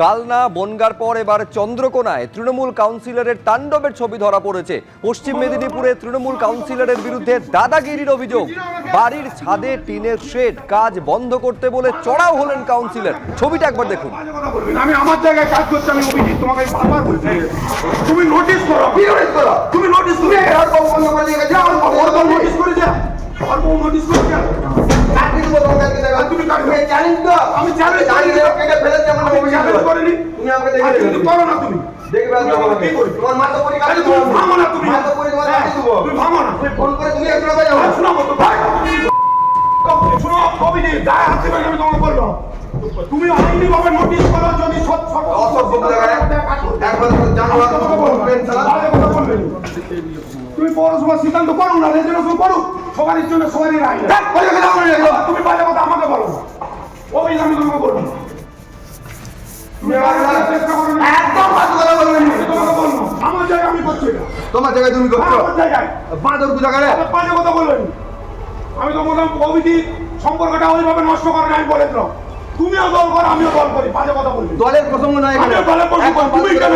কালনা বনগার পর এবার চন্দ্রকোনায় তৃণমূল কাউন্সিলরের তাণ্ডবের ছবি ধরা পড়েছে। পশ্চিম মেদিনীপুরে তৃণমূল কাউন্সিলরের বিরুদ্ধে দাদাগিরির অভিযোগ। বাড়ির ছাদে টিনের শেড কাজ বন্ধ করতে বলে চড়াও হলেন কাউন্সিলর। ছবিটা একবার দেখুন। আমি আমার জায়গায় কাজ করছি আমি অভিজিৎ তোমাকে বারবার বলছি। তুমি নোটিশ করো তুমি নোটিশ তুমি আর বন্ধ করে দিয়ে করবে তোমার মাথা পরি আরে তুমি দেবো। ভাঙো না তুমি মাথা পরি তোমার হ্যাঁ, দেবো। তুমি ভাঙো না তুমি ফোন করে তুমি একটু বাজাও আর শোনাবো ভাই শোনো অভিজিৎ গায়ে হাত দেবে না, আমি তোমাকে বললাম তুমি আইনি ভাবে নোটিশ করো যদি সব সব। একবার তুমি বলবেন, শালা। কথা বলবেন। তুমি পৌরসভা সিদ্ধান্ত করো না রেজুলেশন করো সবারই জন্য সবারই রায়। তুমি বাজে কথা জায়গায় তুমি করছ হ্যাঁ, আমার বাঁদর বাজে কথা বলবেন? আমি তো বললাম অভিজিৎ সম্পর্কটা ওইভাবে নষ্ট করেন আমি বলে দিলাম। তুমিও দল করো আমিও দল করি বাজে কথা বলবি দলের প্রসঙ্গ নয় এখানে। তুমি কেন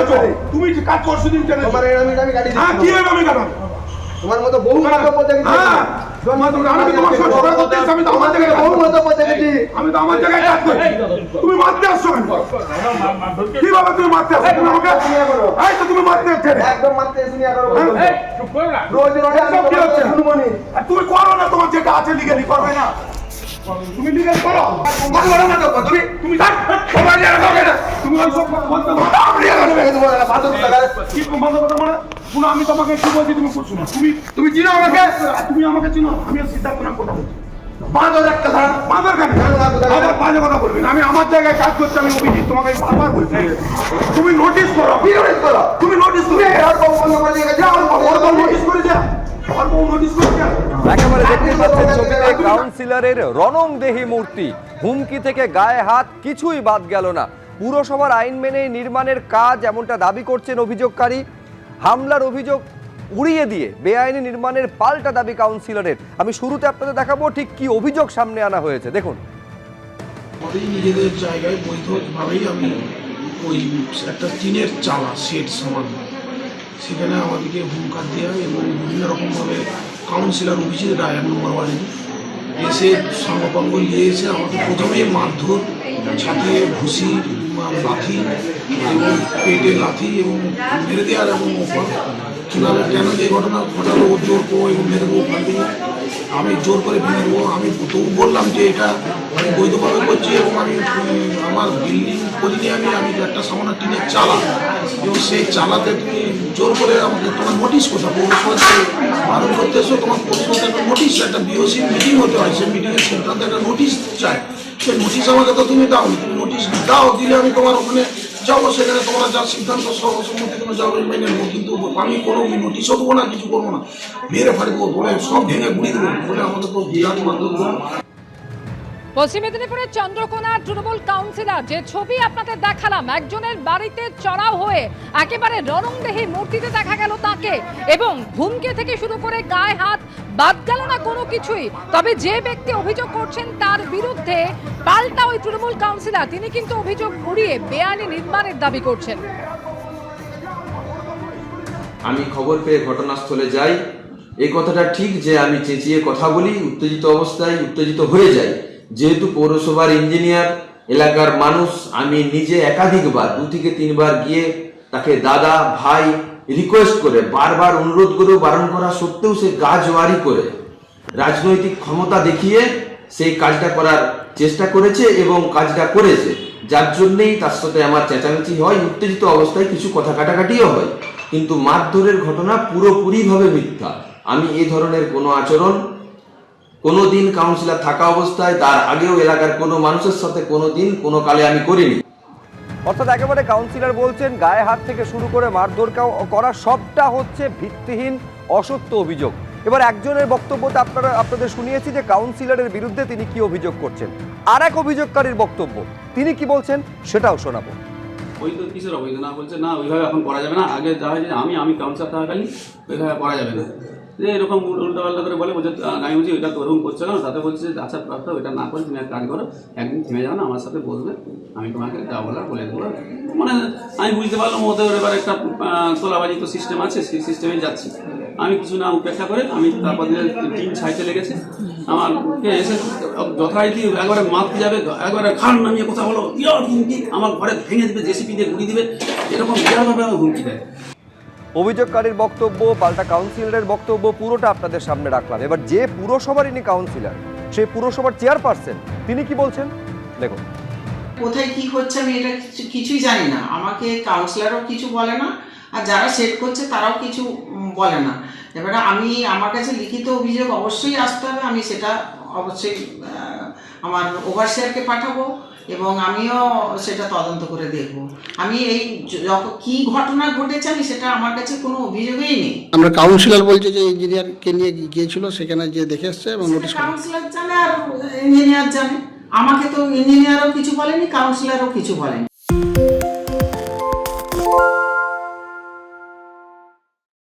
তুমি কাজ করছ তুমি কেন তোমার আমি গাড়ি হ্যাঁ কি আমি কেন তোমার মতো বহু মন্তব্য দেখেছি হ্যাঁ আমি তোমার সাথে করতে আমি তো আমার জায়গায় বহু মন্তব্য দেখেছি আমি তো আমার জায়গায় কাজ তুমি মারতে আসছো কেন কীভাবে তুমি মারতে আসছো তুমি আমাকে এই তো তুমি মারতে আসছো একদম মারতে এসে নিয়ে করো হ্যাঁ? রোজ রোজ আমি কি হচ্ছে? কথা আর তুমি করো না তোমার যেটা আছে লিগালি করবে না তুমি লিগাল করো কত বড় তুমি? তুমি থাক সবাই জানে না তুমি ওই সব বলতে পারো না। আপনি এখন ভেঙে দেবো, এরা বাঁদর কোথাকারে। কি বন্ধ কথা বলে শুনো আমি তোমাকে কি বলছি তুমি করছ না। তুমি তুমি চিনো আমাকে? তুমি আমাকে চিনো? আমি সিদ্ধান্ত না কথা বলছি। বাঁদর একটা ধারা। মাদার কেন? আবার বাজে কথা বলবি আমি আমার জায়গায় কাজ করছি আমি অভিজিৎ তোমাকে বারবার বলছি। তুমি নোটিশ করো। নোটিশ করো? তুমি নোটিশ তুমি বন্ধ করে দিয়ে গেছে, নোটিশ একেবারে দেখতে পাচ্ছেন ছবিতে কাউন্সিলরের রণংদেহী মূর্তি। হুমকি থেকে গায়ে হাত কিছুই বাদ গেল না। পুরসভার আইন মেনে নির্মাণের কাজ এমনটা দাবি করছেন অভিযোগকারী। হামলার অভিযোগ উড়িয়ে দিয়ে বেআইনি নির্মাণের পাল্টা দাবি কাউন্সিলরের। আমি শুরুতে আপনাদের দেখাবো ঠিক কি অভিযোগ সামনে আনা হয়েছে। দেখুন। নিজেদের জায়গায় বৈধভাবেই আমি ওই একটা টিনের চালা সেট সমান সেখানে আমাদেরকে হুমকার দেওয়া এবং বিভিন্ন রকমভাবে কাউন্সিলর অফিসের রায়, এক নম্বর ওয়ার্ডে এসে সমপঙ্গ নিয়ে এসে আমাকে প্রথমে মারধর ছাতে ভুসি লাথি, এবং পেটে লাথি, এবং মেরে দেওয়ার এবং কীভাবে কেন যে ঘটনা ঘটালো জোর করব এবং মেরে দেবো আমি জোর করে ভেঙে দেবো। আমি তবু বললাম যে এটা আমি বৈধভাবে করছি এবং আমি আমার বিল্ডিং করিনি আমি আমি একটা সামান্য টিনের চালা। এবং সেই চালাতে তুমি জোর করে আমাকে তোমার নোটিশ কোথাও পৌরসভাতে বারণ করতে এসো, তোমার পৌরসভাতে একটা নোটিশ, একটা বিওসি মিটিং হতে হয়। সেই মিটিংয়ের সিদ্ধান্তে একটা নোটিশ চাই সেই নোটিশ আমাকে তো তুমি দাও নোটিশ দাও, দিলে আমি তোমার ওখানে যাব সেখানে তোমরা যা সিদ্ধান্ত সর্বসম্মতি যাব মেনে নেব কিন্তু আমি কোনো নোটিশও দেবো না, কিছু করব না। মেরে ফাড়ি বলে সব ভেঙে গুড়ি দেবো, বলে আমাকে তো বিরাট করব। পশ্চিম মেদিনীপুরের চন্দ্রকোনার তৃণমূল কাউন্সিলর, যে ছবি আপনাদের দেখালাম, একজনের বাড়িতে চড়াও হয়ে একেবারে রণংদেহী মূর্তিতে দেখা গেল তাকে, এবং হুমকে থেকে শুরু করে গায়ে হাত বাদ গেল না কোনো কিছুই। তবে যে ব্যক্তি অভিযোগ করছেন তার বিরুদ্ধে পাল্টা ওই তৃণমূল কাউন্সিলর, তিনি কিন্তু অভিযোগ ঘুরিয়ে বেআইনি নির্মাণের দাবি করছেন। আমি খবর পেয়ে ঘটনাস্থলে যাই। এই কথাটা ঠিক যে আমি চেঁচিয়ে কথা বলি, উত্তেজিত অবস্থায় উত্তেজিত হয়ে যাই। যেহেতু পৌরসভার ইঞ্জিনিয়ার, এলাকার মানুষ, আমি নিজে একাধিকবার, দু থেকে তিনবার গিয়ে তাকে দাদা, ভাই রিকোয়েস্ট করে, বারবার অনুরোধ করেও বারণ করা সত্ত্বেও সে গা জোয়ারি করে। রাজনৈতিক ক্ষমতা দেখিয়ে সেই কাজটা করার চেষ্টা করেছে এবং কাজটা করেছে। যার জন্যেই তার সাথে আমার চেঁচামেচি হয়, উত্তেজিত অবস্থায় কিছু কথা কাটাকাটিও হয়। কিন্তু মারধরের ঘটনা পুরোপুরিভাবে মিথ্যা। আমি এই ধরনের কোনো আচরণ, কোনো দিন কাউন্সিলর থাকা অবস্থায়, তার আগেও এলাকার কোনো মানুষের সাথে কোনো দিন, কোনো কালে আমি করিনি। অর্থাৎ একেবারে কাউন্সিলর বলছেন, গায়ে হাত থেকে শুরু করে মারধর করা সবটা হচ্ছে ভিত্তিহীন, অসত্য অভিযোগ। এবার একজনের বক্তব্যতে আপনারা, আপনাদের শুনিয়েছি যে কাউন্সিলরের বিরুদ্ধে তিনি কি অভিযোগ করছেন। আর এক অভিযোগকারীর বক্তব্য, তিনি কি বলছেন সেটাও শোনাবো। অবৈধ কিসের অবৈধ না বলছে, না, ওইভাবে এখন করা যাবে না। আগে যা হয়েছে আমি আমি কাউন্সিলর থাকাকালীন ওইভাবে করা যাবে না। যে এরকম উল্টো পাল্টা করে বলে, বলছে আমি বলছি এটা তো ওরকম করছে কেন? তাতে বলছে আচ্ছা কথা এটা না করে তুমি এক কাজ করো, একদিন থেমে যাও না, আমার সাথে বসবে আমি তোমাকে যা বলার বলে দেবো। মানে আমি বুঝতে পারলাম, ওদের এবার একটা তোলাবাজি তো সিস্টেম আছে, সেই সিস্টেমে যাচ্ছি। আমি কিছু না উপেক্ষা করে, আমি তারপর টিম ছাইতে লেগেছে। আমার এসে যথারীতি একবারে মারতে যাবে, একবারে খান নামিয়ে কথা বলো বিরাট হুমকি? আমার ঘরে ভেঙে দিবে, জেসিপি দিয়ে ঘুরিয়ে দেবে, এরকম বিরাটভাবে আমার হুমকি দেয়। অভিযোগকারীর বক্তব্য, পাল্টা কাউন্সিলরের বক্তব্য পুরোটা আপনাদের সামনে রাখলাম। এবার যে পুরসভার ইনি কাউন্সিলর সেই পুরসভার চেয়ারপারসন, তিনি কি বলছেন? দেখুন। কোথায় কি হচ্ছে আমি এটা কিছুই জানি না। আমাকে কাউন্সিলরও কিছু বলে না, আর যারা সেট করছে তারাও কিছু বলে না। এবারে আমি, আমার কাছে লিখিত অভিযোগ অবশ্যই আসতে হবে। আমি সেটা অবশ্যই আমার ওভারসিয়ারকে পাঠাবো। এবং আমিও সেটা তদন্ত করে দেখব। আমি এই কি ঘটনা ঘটেছে আমি সেটা আমার কাছে কোনো অভিযোগই নেই। আমরা কাউন্সিলর বলছে যে ইঞ্জিনিয়ার কে নিয়ে গিয়েছিল সেখানে যে দেখে এসছে এবং নোটিশ কাউন্সিলর জানে আর ইঞ্জিনিয়ার জানে। আমাকে তো ইঞ্জিনিয়ারও কিছু বলেনি কাউন্সিলরও কিছু বলেনি।